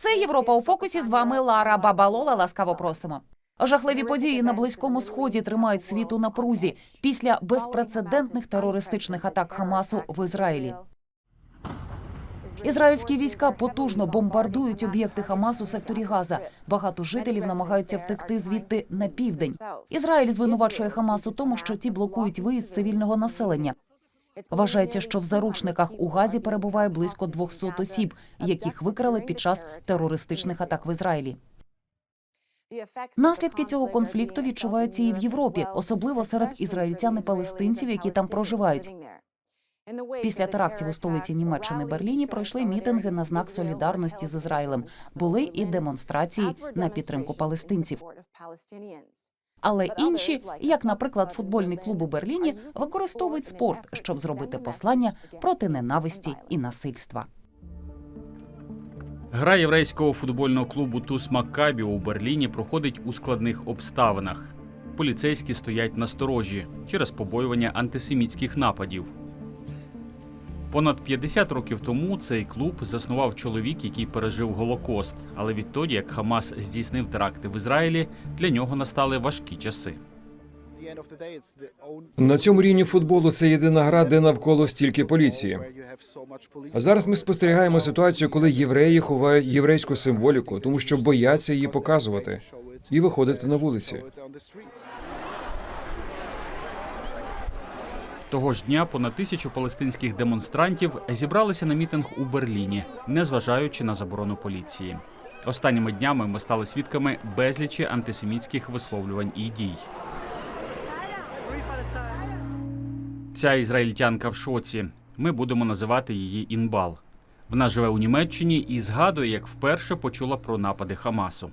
Це Європа у фокусі. З вами Лара Бабалола. Ласкаво просимо. Жахливі події на близькому сході тримають світ у напрузі після безпрецедентних терористичних атак Хамасу в Ізраїлі. Ізраїльські війська потужно бомбардують об'єкти Хамас у секторі Газа. Багато жителів намагаються втекти звідти на південь. Ізраїль звинувачує Хамас у тому, що ті блокують виїзд цивільного населення. Вважається, що в заручниках у Газі перебуває близько 200 осіб, яких викрали під час терористичних атак в Ізраїлі. Наслідки цього конфлікту відчуваються і в Європі, особливо серед ізраїльтян і палестинців, які там проживають. Після терактів у столиці Німеччини Берліні пройшли мітинги на знак солідарності з Ізраїлем. Були і демонстрації на підтримку палестинців. Але інші, як, наприклад, футбольний клуб у Берліні, використовують спорт, щоб зробити послання проти ненависті і насильства. Гра єврейського футбольного клубу Тус Маккабі у Берліні проходить у складних обставинах. Поліцейські стоять на сторожі через побоювання антисемітських нападів. Понад 50 років тому цей клуб заснував чоловік, який пережив Голокост. Але відтоді, як Хамас здійснив теракти в Ізраїлі, для нього настали важкі часи. На цьому рівні футболу це єдина гра, де навколо стільки поліції. А зараз ми спостерігаємо ситуацію, коли євреї ховають єврейську символіку, тому що бояться її показувати і виходити на вулиці. Того ж дня понад тисячу палестинських демонстрантів зібралися на мітинг у Берліні, незважаючи на заборону поліції. Останніми днями ми стали свідками безлічі антисемітських висловлювань і дій. Ця ізраїльтянка в шоці. Ми будемо називати її Інбал. Вона живе у Німеччині і згадує, як вперше почула про напади Хамасу.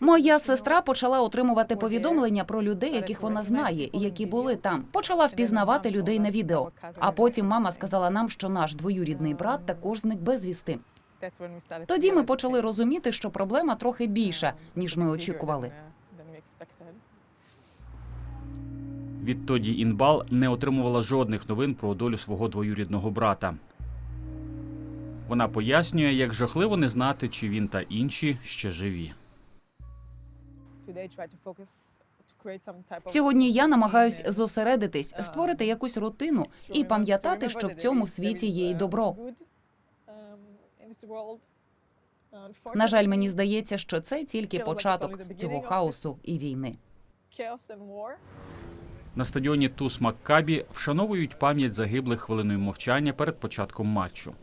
Моя сестра почала отримувати повідомлення про людей, яких вона знає, і які були там. Почала впізнавати людей на відео. А потім мама сказала нам, що наш двоюрідний брат також зник безвісти. Тоді ми почали розуміти, що проблема трохи більша, ніж ми очікували. Відтоді Інбал не отримувала жодних новин про долю свого двоюрідного брата. Вона пояснює, як жахливо не знати, чи він та інші ще живі. Сьогодні я намагаюсь зосередитись, створити якусь рутину і пам'ятати, що в цьому світі є й добро. На жаль, мені здається, що це тільки початок цього хаосу і війни. На стадіоні Тус Маккабі вшановують пам'ять загиблих хвилиною мовчання перед початком матчу.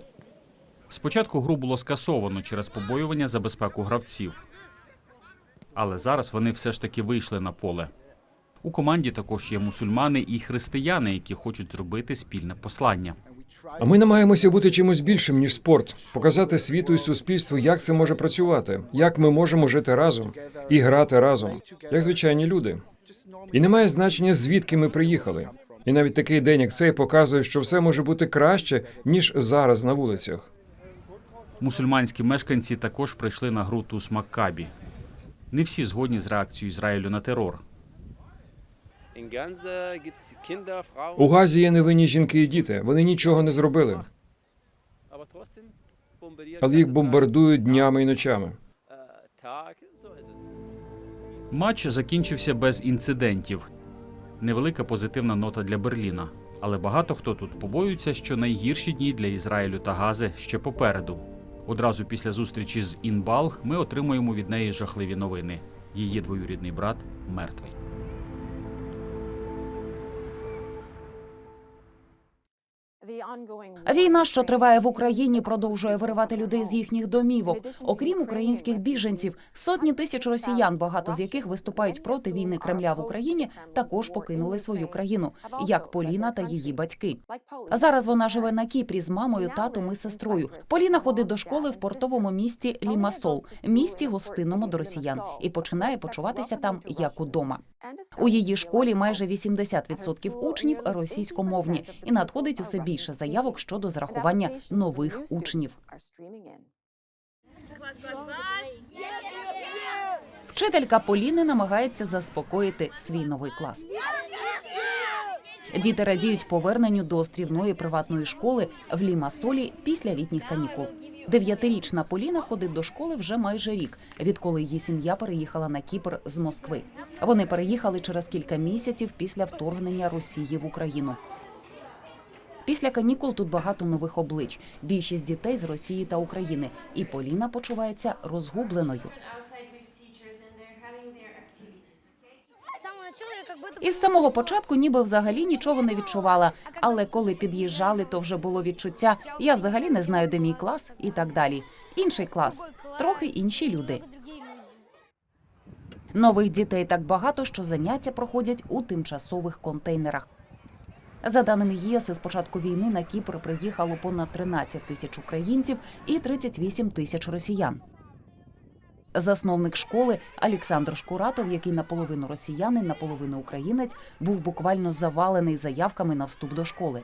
Спочатку гру було скасовано через побоювання за безпеку гравців. Але зараз вони все ж таки вийшли на поле. У команді також є мусульмани і християни, які хочуть зробити спільне послання. А ми намагаємося бути чимось більшим ніж спорт, показати світу і суспільству, як це може працювати, як ми можемо жити разом і грати разом, як звичайні люди. І немає значення, звідки ми приїхали. І навіть такий день, як цей, показує, що все може бути краще ніж зараз на вулицях. Мусульманські мешканці також прийшли на гру Тус Маккабі. Не всі згодні з реакцією Ізраїлю на терор. У Газі є невинні жінки і діти. Вони нічого не зробили, але їх бомбардують днями і ночами. Матч закінчився без інцидентів. Невелика позитивна нота для Берліна. Але багато хто тут побоюється, що найгірші дні для Ізраїлю та Гази ще попереду. Одразу після зустрічі з Інбал ми отримуємо від неї жахливі новини. Її двоюрідний брат мертвий. Війна, що триває в Україні, продовжує виривати людей з їхніх домівок. Окрім українських біженців, сотні тисяч росіян, багато з яких виступають проти війни Кремля в Україні, також покинули свою країну, як Поліна та її батьки. Зараз вона живе на Кіпрі з мамою, татом і сестрою. Поліна ходить до школи в портовому місті Лімасол, місті гостинному до росіян, і починає почуватися там як удома. У її школі майже 80% учнів російськомовні, і надходить усе більше заявок щодо зарахування нових учнів. Вчителька Поліни намагається заспокоїти свій новий клас. Діти радіють поверненню до острівної приватної школи в Лімасолі після літніх канікул. Дев'ятирічна Поліна ходить до школи вже майже рік, відколи її сім'я переїхала на Кіпр з Москви. Вони переїхали через кілька місяців після вторгнення Росії в Україну. Після канікул тут багато нових облич. Більшість дітей з Росії та України, і Поліна почувається розгубленою. Із самого початку ніби взагалі нічого не відчувала. Але коли під'їжджали, то вже було відчуття. Я взагалі не знаю, де мій клас і так далі. Інший клас, трохи інші люди. Нових дітей так багато, що заняття проходять у тимчасових контейнерах. За даними ЄС, з початку війни на Кіпр приїхало понад 13 тисяч українців і 38 тисяч росіян. Засновник школи Олександр Шкуратов, який наполовину росіянин, наполовину українець, був буквально завалений заявками на вступ до школи.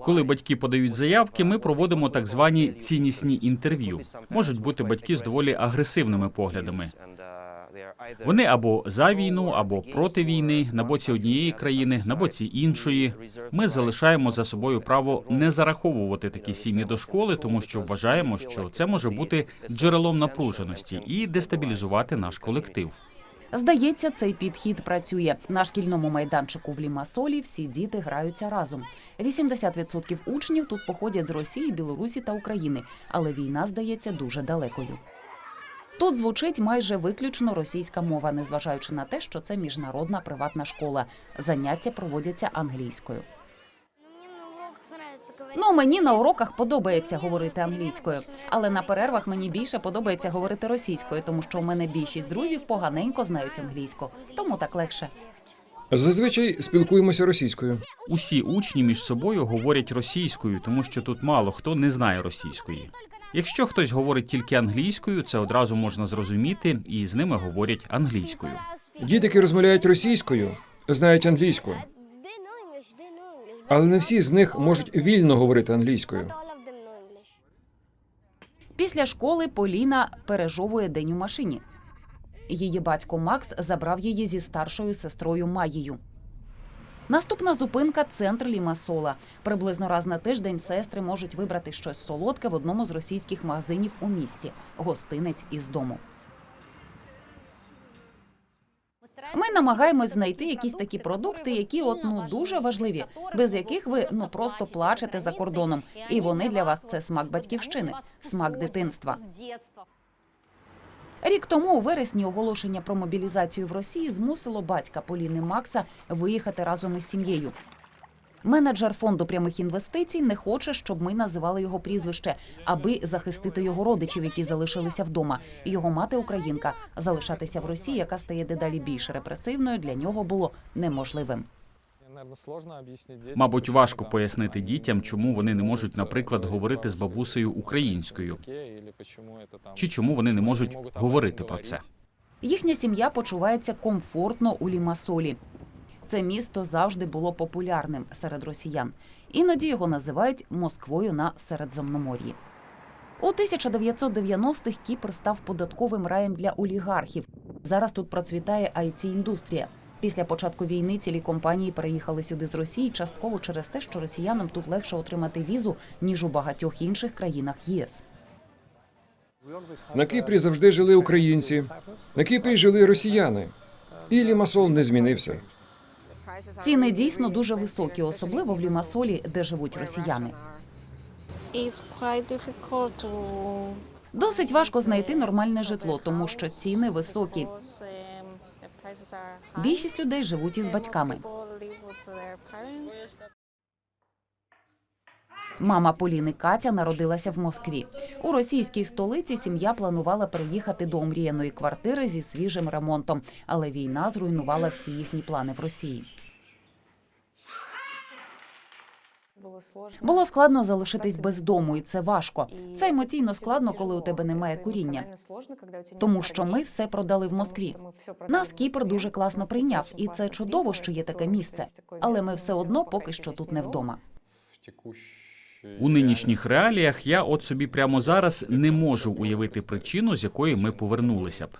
Коли батьки подають заявки, ми проводимо так звані ціннісні інтерв'ю. Можуть бути батьки з доволі агресивними поглядами. Вони або за війну, або проти війни, на боці однієї країни, на боці іншої. Ми залишаємо за собою право не зараховувати такі сім'ї до школи, тому що вважаємо, що це може бути джерелом напруженості і дестабілізувати наш колектив. Здається, цей підхід працює на шкільному майданчику в Лімасолі. Всі діти граються разом. 80% учнів тут походять з Росії, Білорусі та України, але війна здається дуже далекою. Тут звучить майже виключно російська мова, незважаючи на те, що це міжнародна приватна школа. Заняття проводяться англійською. Ну мені на уроках подобається говорити англійською, але на перервах мені більше подобається говорити російською, тому що у мене більшість друзів поганенько знають англійську, тому так легше. Зазвичай спілкуємося російською. Усі учні між собою говорять російською, тому що тут мало хто не знає російської. Якщо хтось говорить тільки англійською, це одразу можна зрозуміти, і з ними говорять англійською. Діти, які розмовляють російською, знають англійську, але не всі з них можуть вільно говорити англійською. Після школи Поліна пережовує день у машині. Її батько Макс забрав її зі старшою сестрою Маєю. Наступна зупинка центр Лімасола. Приблизно раз на тиждень сестри можуть вибрати щось солодке в одному з російських магазинів у місті гостинець із дому. Ми намагаємось знайти якісь такі продукти, які от ну дуже важливі, без яких ви ну просто плачете за кордоном, і вони для вас це смак батьківщини, смак дитинства. Рік тому у вересні оголошення про мобілізацію в Росії змусило батька Поліни Макса виїхати разом із сім'єю. Менеджер фонду прямих інвестицій не хоче, щоб ми називали його прізвище, аби захистити його родичів, які залишилися вдома. Його мати українка. Залишатися в Росії, яка стає дедалі більш репресивною, для нього було неможливим. Мабуть, важко пояснити дітям, чому вони не можуть, наприклад, говорити з бабусею українською, чи чому вони не можуть говорити про це. Їхня сім'я почувається комфортно у Лімасолі. Це місто завжди було популярним серед росіян. Іноді його називають Москвою на Середземномор'ї. У 1990-х Кіпр став податковим раєм для олігархів. Зараз тут процвітає it індустрія Після початку війни цілі компанії переїхали сюди з Росії частково через те, що росіянам тут легше отримати візу ніж у багатьох інших країнах ЄС. На Кіпрі завжди жили українці, на Кіпрі жили росіяни. І Лімасол не змінився. Ціни дійсно дуже високі, особливо в Лімасолі, де живуть росіяни. Досить важко знайти нормальне житло, тому що ціни високі. Більшість людей живуть із батьками. Мама Поліни Катя народилася в Москві. У російській столиці сім'я планувала переїхати до омріяної квартири зі свіжим ремонтом, але війна зруйнувала всі їхні плани в Росії. Було складно залишитись без дому, і це важко. Це емоційно складно, коли у тебе немає куріння. Тому що ми все продали в Москві. Нас Кіпр дуже класно прийняв, і це чудово, що є таке місце. Але ми все одно поки що тут не вдома. У нинішніх реаліях я от собі прямо зараз не можу уявити причину, з якої ми повернулися б.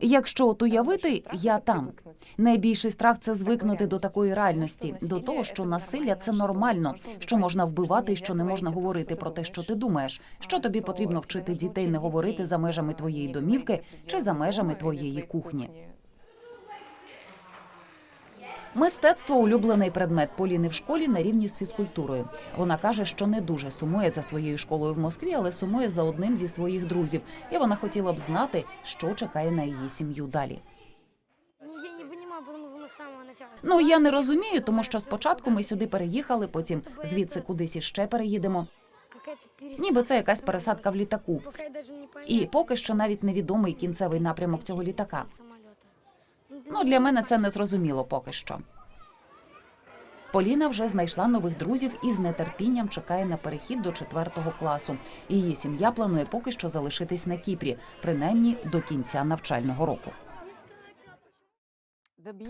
Якщо от уявити, я там. Найбільший страх це звикнути до такої реальності, до того, що насилля це нормально, що можна вбивати і що не можна говорити про те, що ти думаєш. Що тобі потрібно вчити дітей не говорити за межами твоєї домівки чи за межами твоєї кухні. Мистецтво улюблений предмет Поліни в школі на рівні з фізкультурою. Вона каже, що не дуже сумує за своєю школою в Москві, але сумує за одним зі своїх друзів. І вона хотіла б знати, що чекає на її сім'ю далі. Ну, я не. Ну розумію, тому що спочатку ми сюди переїхали, потім звідси кудись іще переїдемо. Ніби це якась пересадка в літаку. І поки що навіть невідомий кінцевий напрямок цього літака. Ну для мене це не зрозуміло поки що. Поліна вже знайшла нових друзів і з нетерпінням чекає на перехід до четвертого класу. Її сім'я планує поки що залишитись на Кіпрі, принаймні до кінця навчального року.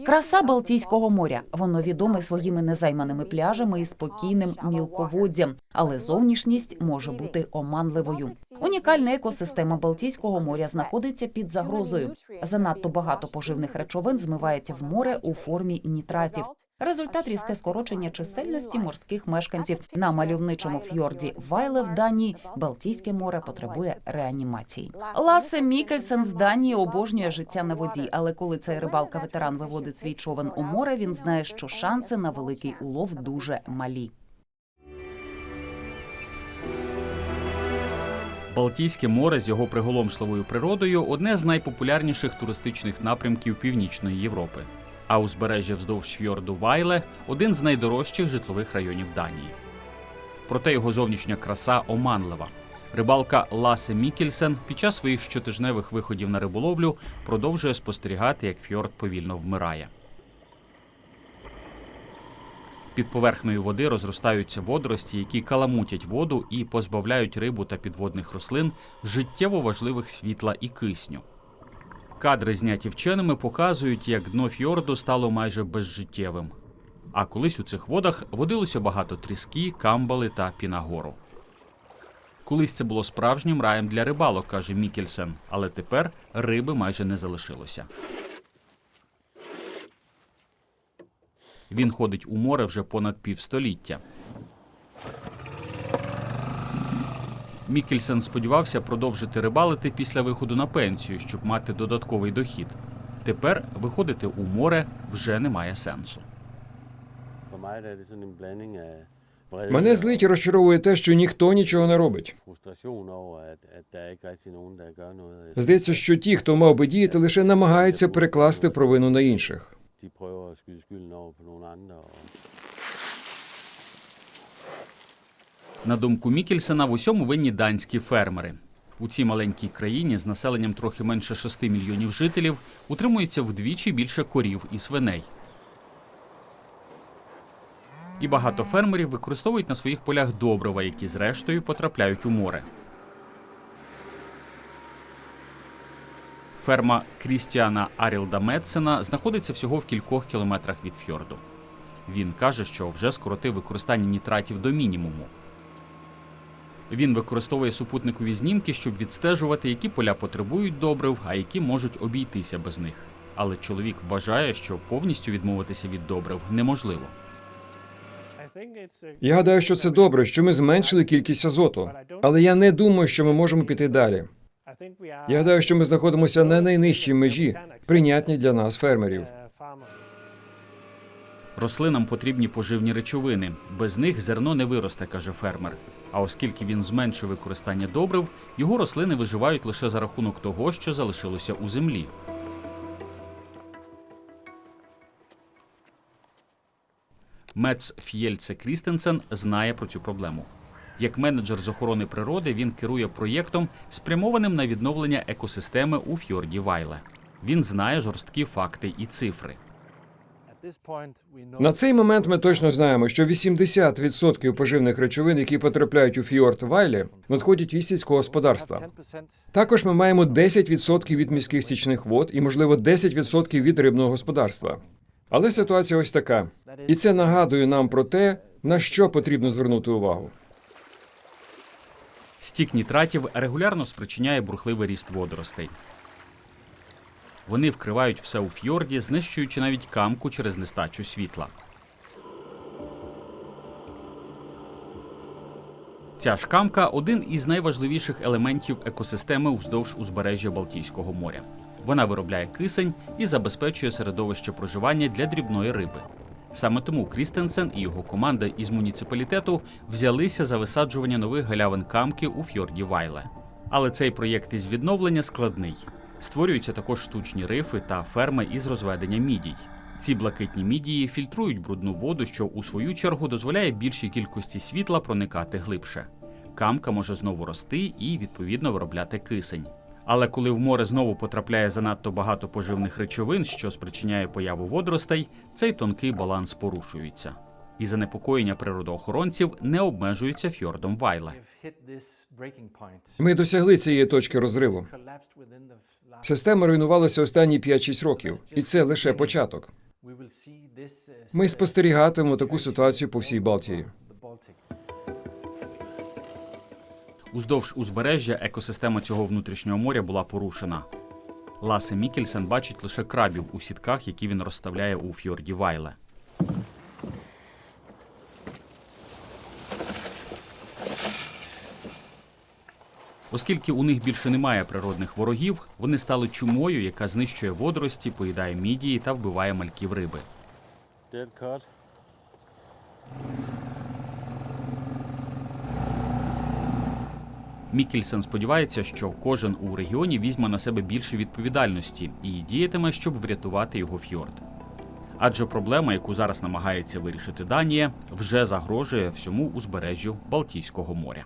Краса Балтійського моря. Воно відоме своїми незайманими пляжами і спокійним мілководдям, але зовнішність може бути оманливою. Унікальна екосистема Балтійського моря знаходиться під загрозою. Занадто багато поживних речовин змивається в море у формі нітратів. Результат різке скорочення чисельності морських мешканців на мальовничому фьорді Вайле в Данії. Балтійське море потребує реанімації. Ласе Мікельсен з Данії обожнює життя на воді, але коли цей рибалка-ветеран виводить свій човен у море, він знає, що шанси на великий улов дуже малі. Балтійське море з його приголомшливою природою одне з найпопулярніших туристичних напрямків Північної Європи. А узбережжя вздовж фьорду Вайле один з найдорожчих житлових районів Данії. Проте його зовнішня краса оманлива. Рибалка Ласе Мікельсен під час своїх щотижневих виходів на риболовлю продовжує спостерігати, як фьорд повільно вмирає. Під поверхнею води розростаються водорості, які каламутять воду і позбавляють рибу та підводних рослин життєво важливих світла і кисню. Кадри, зняті вченими, показують, як дно фьорду стало майже безжиттєвим. А колись у цих водах водилося багато тріски, камбали та пінагору. Колись це було справжнім раєм для рибалок, каже Мікельсен, але тепер риби майже не залишилося. Він ходить у море вже понад півстоліття. Мікельсен сподівався продовжити рибалити після виходу на пенсію, щоб мати додатковий дохід. Тепер виходити у море вже немає сенсу. Мене злить і розчаровує те, що ніхто нічого не робить. Здається, що ті, хто мав би діяти, лише намагаються перекласти провину на інших. На думку Мікельсена, в усьому винні данські фермери. У цій маленькій країні з населенням трохи менше 6 мільйонів жителів утримується вдвічі більше корів і свиней. І багато фермерів використовують на своїх полях добрива, які зрештою потрапляють у море. Ферма Крістіана Арілда Метсена знаходиться всього в кількох кілометрах від фьорду. Він каже, що вже скоротив використання нітратів до мінімуму. Він використовує супутникові знімки, щоб відстежувати, які поля потребують добрив, а які можуть обійтися без них. Але чоловік вважає, що повністю відмовитися від добрив неможливо. Я гадаю, що це добре, що ми зменшили кількість азоту. Але я не думаю, що ми можемо піти далі. Я гадаю, що ми знаходимося на найнижчій межі, прийнятній для нас фермерів. Рослинам потрібні поживні речовини. Без них зерно не виросте, каже фермер. А оскільки він зменшив використання добрив, його рослини виживають лише за рахунок того, що залишилося у землі. Мец Ф'єльце Крістенсен знає про цю проблему. Як менеджер з охорони природи він керує проєктом, спрямованим на відновлення екосистеми у фьорді Вайле. Він знає жорсткі факти і цифри. На цей момент ми точно знаємо, що 80% поживних речовин, які потрапляють у фьорд Вайлі, надходять від сільського господарства. Також ми маємо 10% від міських стічних вод і, можливо, 10% від рибного господарства. Але ситуація ось така, і це нагадує нам про те, на що потрібно звернути увагу. Стік нітратів регулярно спричиняє бурхливий ріст водоростей. Вони вкривають все у фьорді, знищуючи навіть камку через нестачу світла. Ця шкамка один із найважливіших елементів екосистеми вздовж узбережжя Балтійського моря. Вона виробляє кисень і забезпечує середовище проживання для дрібної риби. Саме тому Крістенсен і його команда із муніципалітету взялися за висаджування нових галявин камки у фьорді Вайле. Але цей проєкт із відновлення складний. Створюються також штучні рифи та ферми із розведення мідій. Ці блакитні мідії фільтрують брудну воду, що у свою чергу дозволяє більшій кількості світла проникати глибше. Камка може знову рости і відповідно виробляти кисень. Але коли в море знову потрапляє занадто багато поживних речовин, що спричиняє появу водоростей, цей тонкий баланс порушується. І занепокоєння природоохоронців не обмежуються фьордом Вайле. Ми досягли цієї точки розриву. Система руйнувалася останні 5-6 років, і це лише початок. Ми спостерігатимемо таку ситуацію по всій Балтії. Уздовж узбережжя екосистема цього внутрішнього моря була порушена. Ласе Мікельсен бачить лише крабів у сітках, які він розставляє у фьорді Вайле. Оскільки у них більше немає природних ворогів, вони стали чумою, яка знищує водорості, поїдає мідії та вбиває мальків риби. Мікельсен сподівається, що кожен у регіоні візьме на себе більше відповідальності і діятиме, щоб врятувати його фьорд. Адже проблема, яку зараз намагається вирішити Данія, вже загрожує всьому узбережжю Балтійського моря.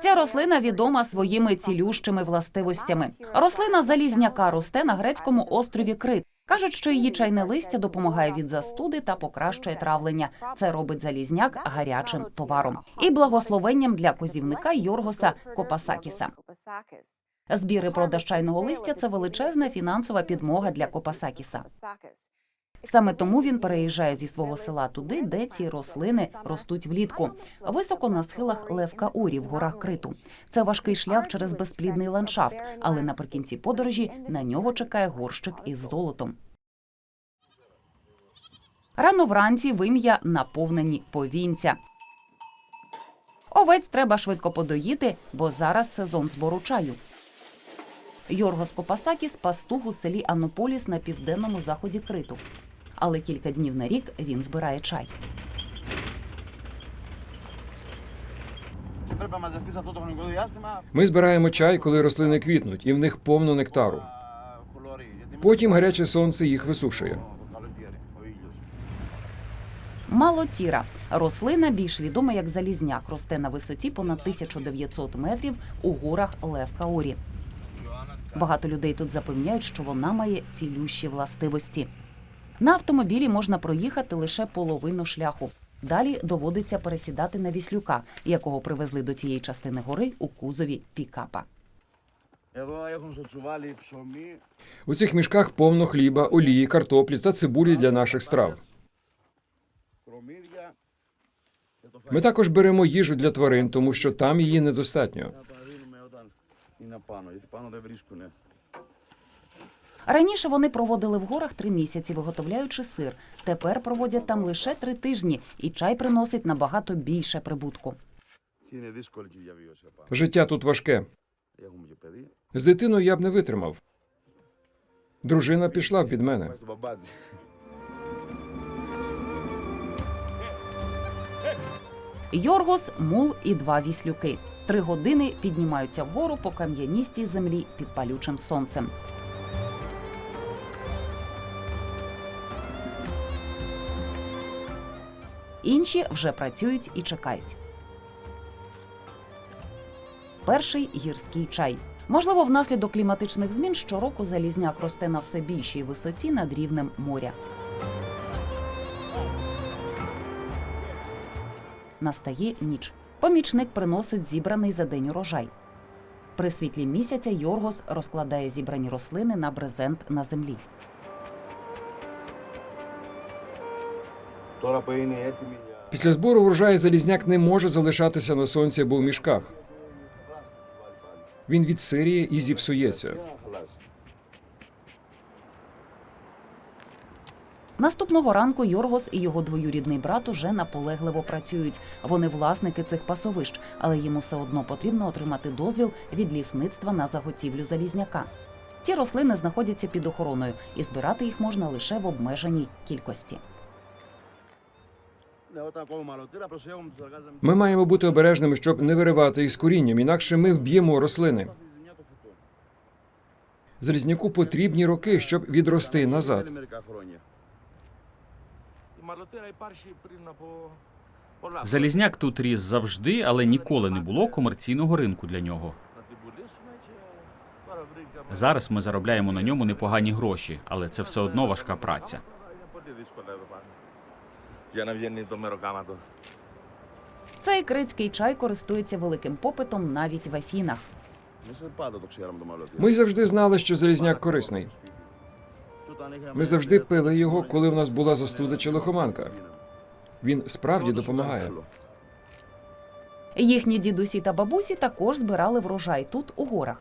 Ця рослина відома своїми цілющими властивостями. Рослина залізняка росте на грецькому острові Крит. Кажуть, що її чайне листя допомагає від застуди та покращує травлення. Це робить залізняк гарячим товаром і благословенням для козівника Йоргоса Копасакіса. Збір і продаж чайного листя це величезна фінансова підмога для Копасакіса. Саме тому він переїжджає зі свого села туди, де ці рослини ростуть влітку, високо на схилах Левкаурі в горах Криту. Це важкий шлях через безплідний ландшафт, але наприкінці подорожі на нього чекає горщик із золотом. Рано вранці вим'я наповнені повінця. Овець треба швидко подоїти, бо зараз сезон збору чаю. Йоргос Копасакіс пастух у селі Анополіс на південному заході Криту але кілька днів на рік він збирає чай. Ми збираємо чай, коли рослини квітнуть, і в них повно нектару. Потім гаряче сонце їх висушує. Малотіра рослина більш відома як залізняк. Росте на висоті понад 1900 метрів у горах Лев Каорі. Багато людей тут запевняють, що вона має цілющі властивості. На автомобілі можна проїхати лише половину шляху. Далі доводиться пересідати на віслюка, якого привезли до цієї частини гори у кузові пікапа. У цих мішках повно хліба, олії, картоплі та цибулі для наших страв. Ми також беремо їжу для тварин, тому що там її недостатньо. Раніше вони проводили в горах три місяці, виготовляючи сир. Тепер проводять там лише три тижні, і чай приносить набагато більше прибутку. Життя тут важке. З дитиною я б не витримав. Дружина пішла б від мене. Йоргос, мул і два віслюки. Три години піднімаються вгору по кам'яністій землі під палючим сонцем. Інші вже працюють і чекають. Перший гірський чай. Можливо, внаслідок кліматичних змін щороку залізняк росте на все більшій висоті над рівнем моря. Настає ніч. Помічник приносить зібраний за день урожай. При світлі місяця Йоргос розкладає зібрані рослини на брезент на землі. Після збору врожаю залізняк не може залишатися на сонці або в мішках. Він відсиріє і зіпсується. Наступного ранку Йоргос і його двоюрідний брат уже наполегливо працюють. Вони власники цих пасовищ, але їм усе одно потрібно отримати дозвіл від лісництва на заготівлю залізняка. Ті рослини знаходяться під охороною, і збирати їх можна лише в обмеженій кількості. Ми маємо бути обережними, щоб не виривати їх з корінням, інакше ми вб'ємо рослини. Залізняку потрібні роки, щоб відрости назад. Залізняк тут ріс завжди, але ніколи не було комерційного ринку для нього. Зараз ми заробляємо на ньому непогані гроші, але це все одно важка праця. Я нав'єнний до мерокамату. Цей крицький чай користується великим попитом навіть в Афінах. Ми завжди знали, що залізняк корисний. Ми завжди пили його, коли в нас була застуда чи лихоманка. Він справді допомагає. Їхні дідусі та бабусі також збирали врожай тут, у горах.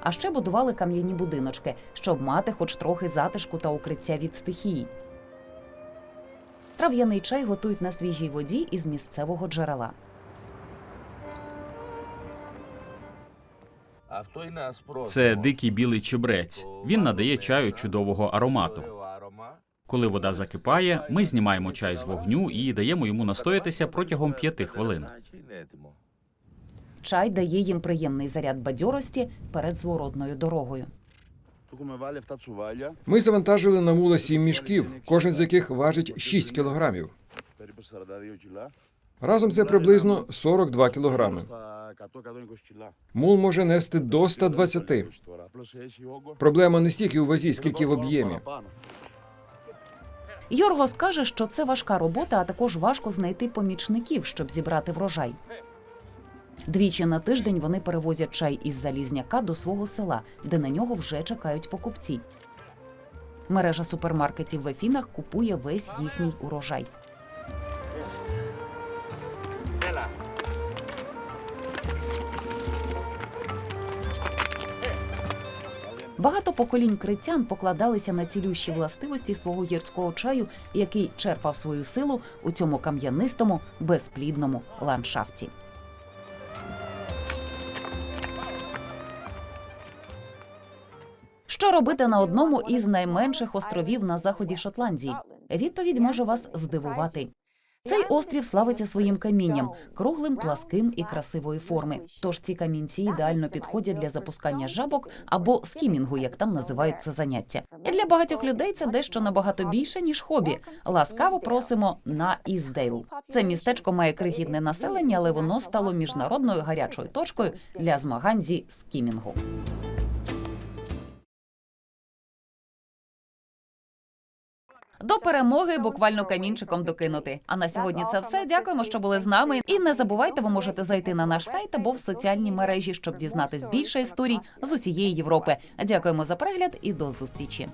А ще будували кам'яні будиночки, щоб мати хоч трохи затишку та укриття від стихій. Трав'яний чай готують на свіжій воді із місцевого джерела. Це дикий білий чебрець. Він надає чаю чудового аромату. Коли вода закипає, ми знімаємо чай з вогню і даємо йому настоятися протягом п'яти хвилин. Чай дає їм приємний заряд бадьорості перед зворотною дорогою. Ми завантажили на мула сім мішків, кожен з яких важить 6 кілограмів. Разом це приблизно 42 кілограми. Мул може нести до 120. Проблема не стільки у вазі, скільки в об'ємі. Йоргос каже, що це важка робота, а також важко знайти помічників, щоб зібрати врожай. Двічі на тиждень вони перевозять чай із залізняка до свого села, де на нього вже чекають покупці. Мережа супермаркетів в Ефінах купує весь їхній урожай. Багато поколінь критян покладалися на цілющі властивості свого гірського чаю, який черпав свою силу у цьому кам'янистому, безплідному ландшафті. Що робити на одному із найменших островів на заході Шотландії? Відповідь може вас здивувати. Цей острів славиться своїм камінням, круглим, пласким і красивої форми. Тож ці камінці ідеально підходять для запускання жабок або скімінгу, як там називають це заняття. І для багатьох людей це дещо набагато більше ніж хобі. Ласкаво просимо на Іздейл. Це містечко має крихітне населення, але воно стало міжнародною гарячою точкою для змагань зі скімінгу. До перемоги буквально камінчиком докинути. А на сьогодні це все. Дякуємо, що були з нами. І не забувайте, ви можете зайти на наш сайт або в соціальні мережі, щоб дізнатись більше історій з усієї Європи. Дякуємо за перегляд і до зустрічі.